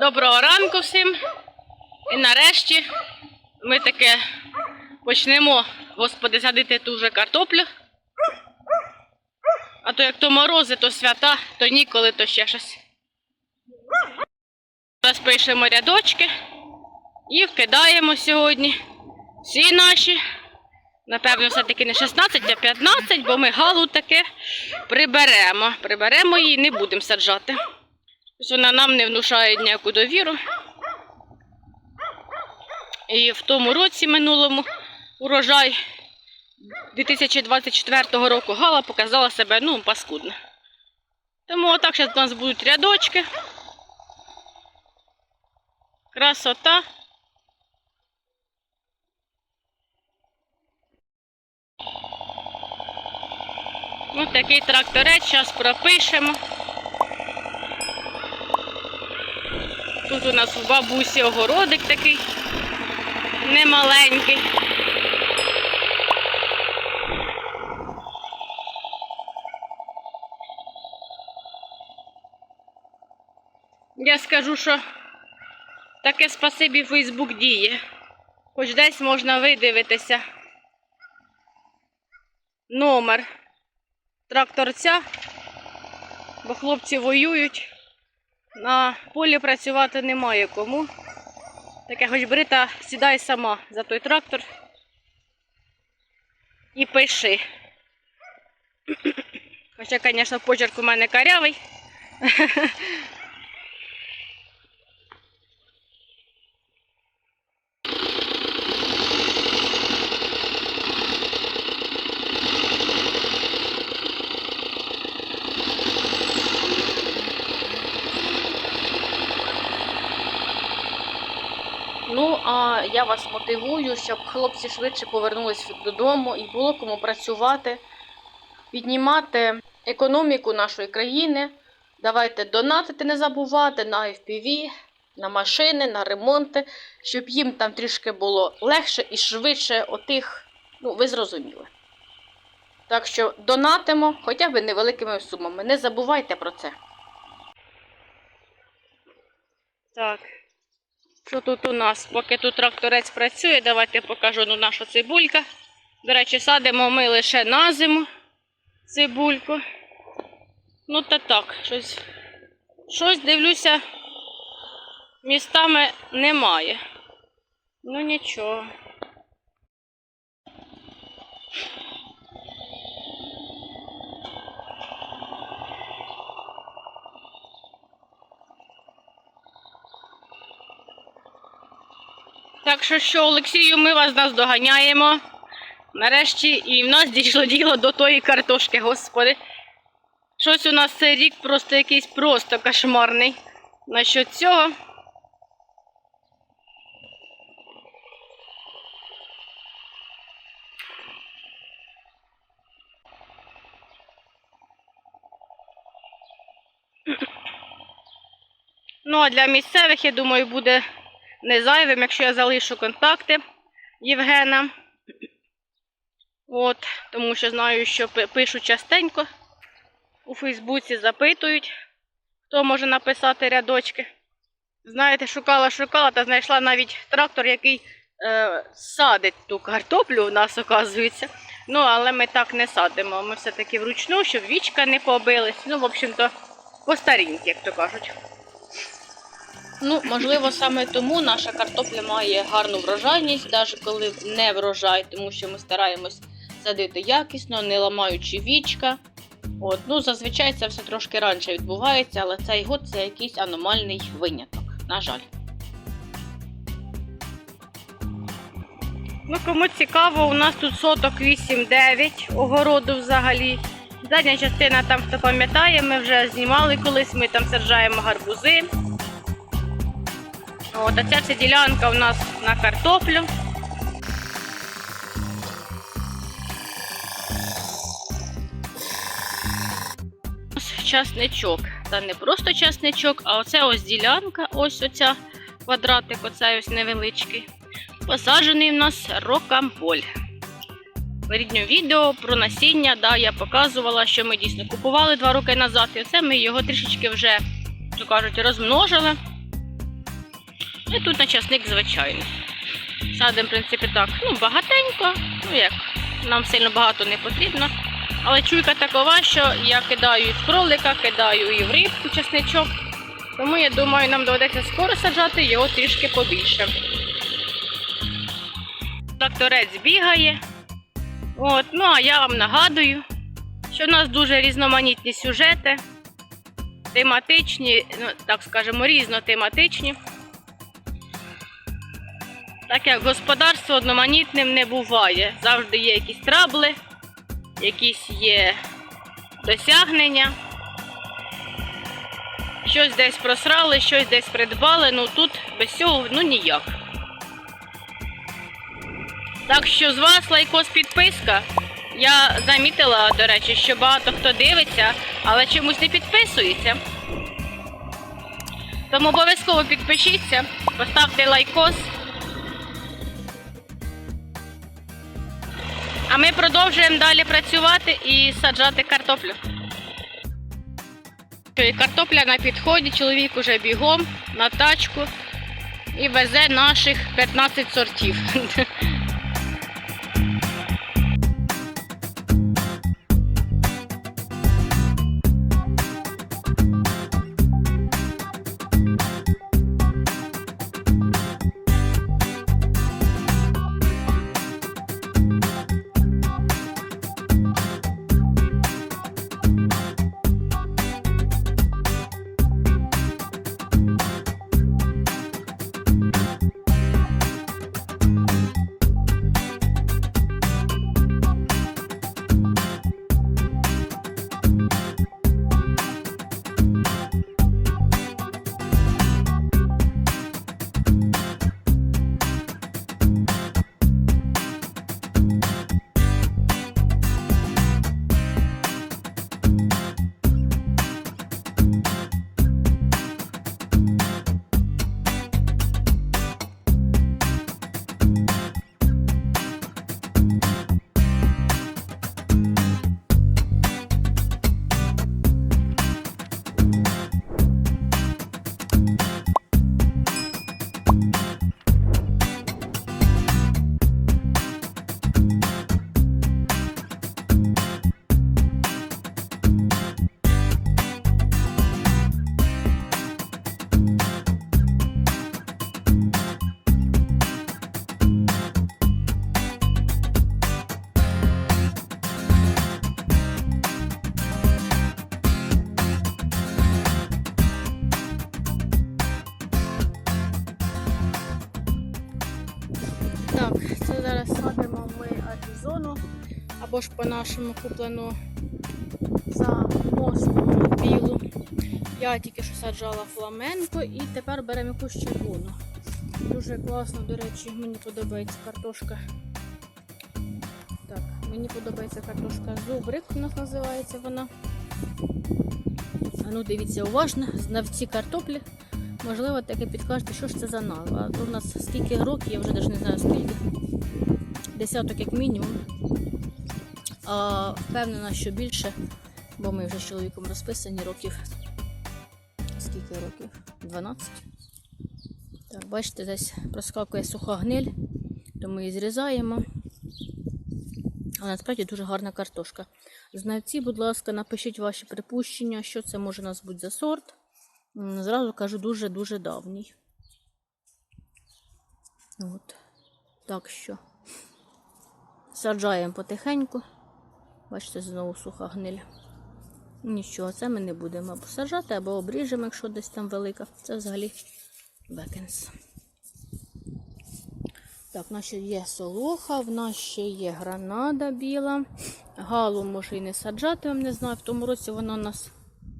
Доброго ранку всім. І нарешті ми таке почнемо, господи, садити ту вже картоплю. А то як то морози, то свята, то ніколи, то ще щось. Зараз пишемо рядочки і вкидаємо сьогодні всі наші. Напевно, все-таки не 16, а 15, бо ми галу таке приберемо. Приберемо її, не будемо саджати. Ось Вона нам не внушає ніяку довіру. І в тому році минулому урожай 2024 року Гала показала себе ну, паскудно. Тому отак зараз у нас будуть рядочки. Красота. Ось такий тракторець, зараз пропишемо. Тут у нас в бабусі огородик такий немаленький. Я скажу, що таке спасибі Фейсбук діє. Хоч десь можна видивитися номер тракторця, бо хлопці воюють. На полі працювати немає кому. Таке хоч Брита сідай сама за той трактор і пиши. Хоча, звісно, почерк у мене карявий. Ну, а я вас мотивую, щоб хлопці швидше повернулись додому і було кому працювати, піднімати економіку нашої країни. Давайте донатити, не забувати на FPV, на машини, на ремонти, щоб їм там трішки було легше і швидше отих, ну, ви зрозуміли. Так що донатимо хоча б невеликими сумами. Не забувайте про це. Так. Що тут у нас? Поки тут тракторець працює, давайте покажу ну, наша цибулька. До речі, садимо ми лише на зиму цибульку. Ну та так, щось, щось дивлюся, містами немає. Ну нічого. Так що що, Олексію, ми вас наздоганяємо. Нарешті і в нас дійшло діло до тої картошки, господи. Щось у нас цей рік просто якийсь просто кошмарний. Насчет цього. Ну, а для місцевих, я думаю, буде не зайвим, якщо я залишу контакти Євгена. От, тому що знаю, що пи- пишуть частенько у Фейсбуці, запитують, хто може написати рядочки. Знаєте, шукала, шукала та знайшла навіть трактор, який е, садить ту картоплю у нас, оказується. Ну, але ми так не садимо. Ми все-таки вручну, щоб вічка не побились. Ну, в общем-то, по як то кажуть. Ну, можливо, саме тому наша картопля має гарну врожайність, навіть коли не врожай, тому що ми стараємось садити якісно, не ламаючи вічка. От, ну, зазвичай це все трошки раніше відбувається, але цей год це якийсь аномальний виняток, на жаль. Ну, кому цікаво, у нас тут соток 8-9 огороду взагалі. Задня частина там, хто пам'ятає, ми вже знімали колись, ми там саджаємо гарбузи. От, а ця ділянка у нас на картоплю. Ось Часничок. Та не просто часничок, а оце ось ділянка, ось оця квадратик, оцей ось невеличкий. Посаджений в нас рокамполь. Ріднє відео про насіння, да, я показувала, що ми дійсно купували два роки назад, і оце ми його трішечки вже, то кажуть, розмножили. І тут на часник звичайно. Садимо, в принципі, так, ну, багатенько, ну як, нам сильно багато не потрібно. Але чуйка такова, що я кидаю і в кролика, кидаю і в рибку чесничок. Тому я думаю, нам доведеться скоро саджати його трішки побільше. Тракторець бігає. От, ну а я вам нагадую, що в нас дуже різноманітні сюжети, тематичні, ну так скажемо, різнотематичні. Так як господарство одноманітним не буває. Завжди є якісь трабли, якісь є досягнення. Щось десь просрали, щось десь придбали, ну тут без цього ну ніяк. Так що з вас лайкос підписка. Я замітила, до речі, що багато хто дивиться, але чомусь не підписується. Тому обов'язково підпишіться, поставте лайкос. А ми продовжуємо далі працювати і саджати картоплю. І Картопля на підході, чоловік уже бігом на тачку і везе наших 15 сортів. По-нашому куплену за мостом білу. Я тільки що саджала фламенко і тепер беремо якусь червону. Дуже класно, до речі, мені подобається картошка. Так, мені подобається картошка зубрик, у нас називається вона. А ну дивіться уважно, знавці картоплі. Можливо, таке підкажете, що ж це за назва. А то в нас скільки років, я вже навіть не знаю скільки. Десяток як мінімум. А впевнена, що більше, бо ми вже з чоловіком розписані років. Скільки років? 12. Так, бачите, десь проскакує суха гниль, то ми її зрізаємо. Але насправді дуже гарна картошка. Знавці, будь ласка, напишіть ваші припущення, що це може у нас бути за сорт. Зразу кажу, дуже-дуже давній. От. Так що саджаємо потихеньку. Бачите, знову суха гниль. Нічого, це ми не будемо або саджати, або обріжемо, якщо десь там велика. Це взагалі бекенс. Так, в нас ще є солоха, в нас ще є гранада біла. Галу може і не саджати, вам не знаю. В тому році вона нас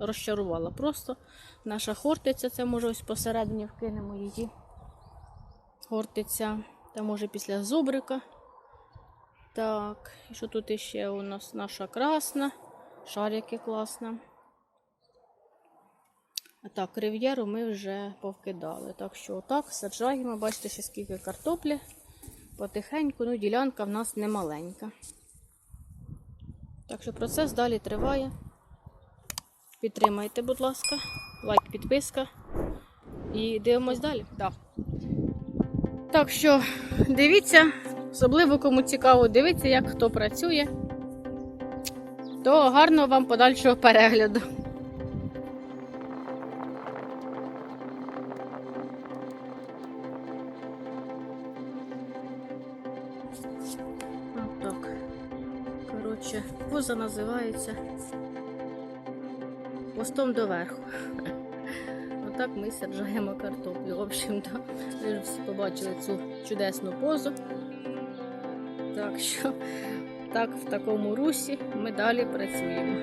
розчарувала. Просто наша хортиця, це може ось посередині вкинемо її. Хортиця. Та може після зубрика. Так, і що тут іще у нас наша красна. Шарики класна. Так, рив'єру ми вже повкидали. Так що отак саджаємо. Бачите, ще скільки картоплі. Потихеньку, ну, ділянка в нас не маленька. Так що процес далі триває. Підтримайте, будь ласка, лайк, підписка. І дивимось далі. Так. Так що дивіться, особливо кому цікаво, дивіться, як хто працює. То гарного вам подальшого перегляду. Так. Коротше, поза називається постом доверху. Отак ми саджаємо картоплю. В общем-то, ви всі побачили цю чудесну позу. Так що, так, в такому русі ми далі працюємо.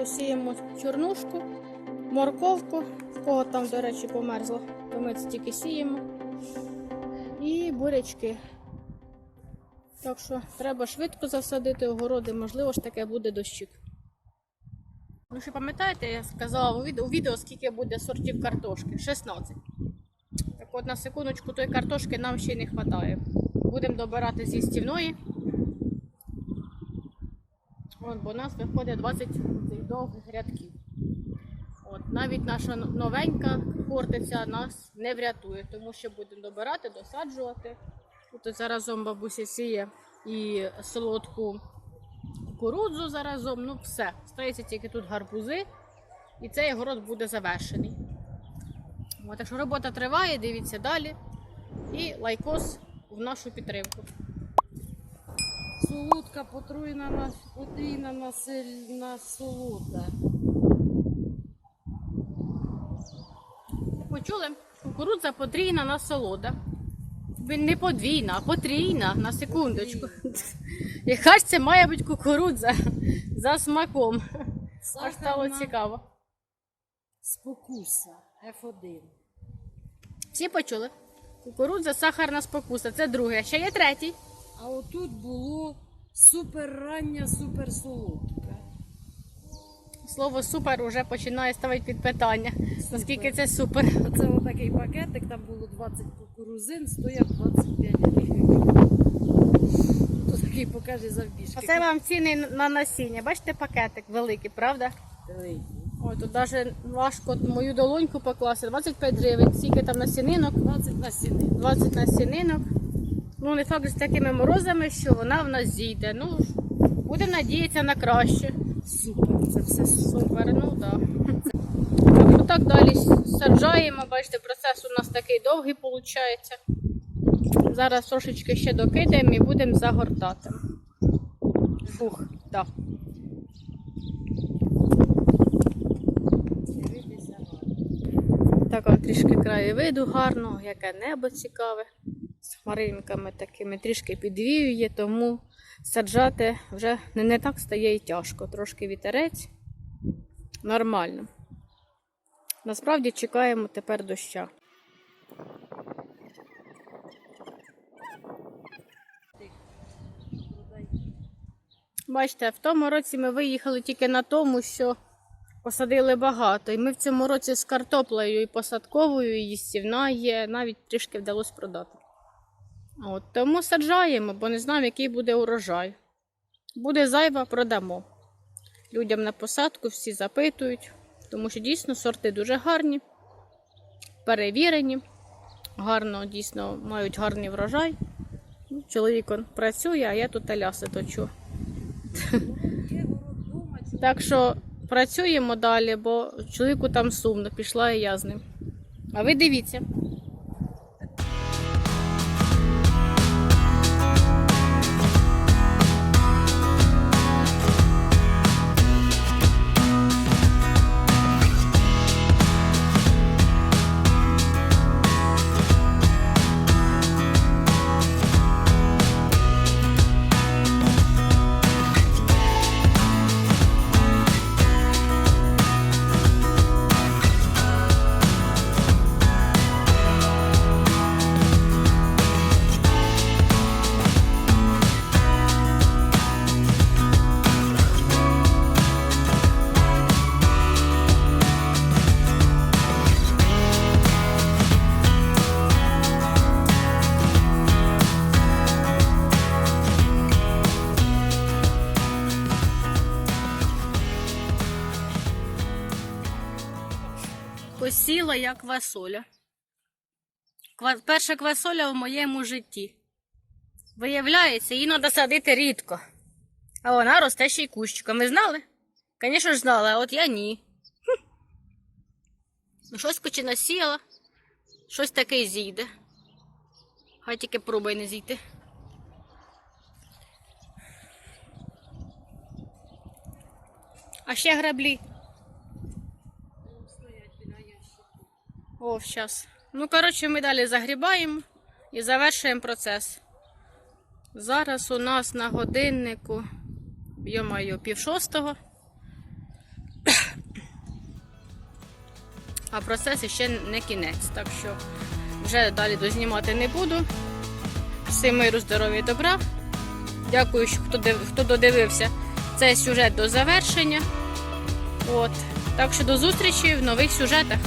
Потихеньку сіємо чорнушку, морковку, в кого там, до речі, померзло, то ми це тільки сіємо. І бурячки. Так що треба швидко засадити огороди, можливо ж таке буде дощик. Ви ще пам'ятаєте, я сказала у відео, скільки буде сортів картошки? 16. Так от на секундочку тої картошки нам ще й не вистачає. Будемо добирати зі стівної. От, бо у нас виходить 20 довгих рядків. От, навіть наша новенька хортиця нас не врятує, тому що будемо добирати, досаджувати. Тут заразом бабуся сіє і солодку кукурудзу заразом, ну все. Стається тільки тут гарбузи, і цей город буде завершений. От, так що робота триває, дивіться далі. І лайкос в нашу підтримку. Солодка потруєна на потрійна насильна солода. Почули? Кукурудза потрійна насолода. Ви Не подвійна, а потрійна, на секундочку. Яка ж це має бути кукурудза за смаком? Аж стало цікаво. спокуса F1. Всі почули? Кукурудза, сахарна спокуса. Це друге. Ще є третій. А отут було супер рання, супер солодка. Слово супер вже починає ставити під питання. Наскільки це супер? Оце отакий пакетик, там було 20 кукурузин, стояв 25 гривень. Такий покаже завбіжки. А це вам ціни на насіння. Бачите, пакетик великий, правда? Великий. Ой, тут навіть важко мою долоньку покласти. 25 гривень. Скільки там насінинок? 20 на стіни. 20 20 насінинок. Ну, не факт з такими морозами, що вона в нас зійде. Ну, будемо надіятися на краще. Супер, це все супер. Ну так. Да. Що так далі саджаємо. Бачите, процес у нас такий довгий виходить. Зараз трошечки ще докидаємо і будемо загортати. Фух, так. Гарно. Так трішки краєвиду гарно, яке небо цікаве. Хмаринками такими трішки підвіює, тому саджати вже не, не так стає і тяжко. Трошки вітерець. Нормально. Насправді чекаємо тепер доща. Бачите, в тому році ми виїхали тільки на тому, що посадили багато. І ми в цьому році з картоплею і посадковою, і їстівна є, навіть трішки вдалося продати. От, тому саджаємо, бо не знаємо, який буде урожай. Буде зайва, продамо. Людям на посадку всі запитують, тому що дійсно сорти дуже гарні, перевірені, гарно, дійсно мають гарний врожай. Ну, Чоловік он працює, а я тут аляси точу. Так що працюємо далі, бо чоловіку там сумно, пішла і я з ним. А ви дивіться. Квасоля. Ква- Перша квасоля в моєму житті. Виявляється, її треба садити рідко. А вона росте ще й кущиком. Ви знали? Звісно ж знали, а от я ні. Хм. Ну, щось кочі насіяла, щось таке зійде. Хай тільки пробуй не зійти. А ще граблі. О, зараз. Ну, коротше, ми далі загрібаємо і завершуємо процес. Зараз у нас на годиннику, йомаю, пів шостого. А процес ще не кінець, так що вже далі дознімати не буду. Всім миру, здоров'я і добра. Дякую, хто додивився цей сюжет до завершення. От. Так що до зустрічі в нових сюжетах.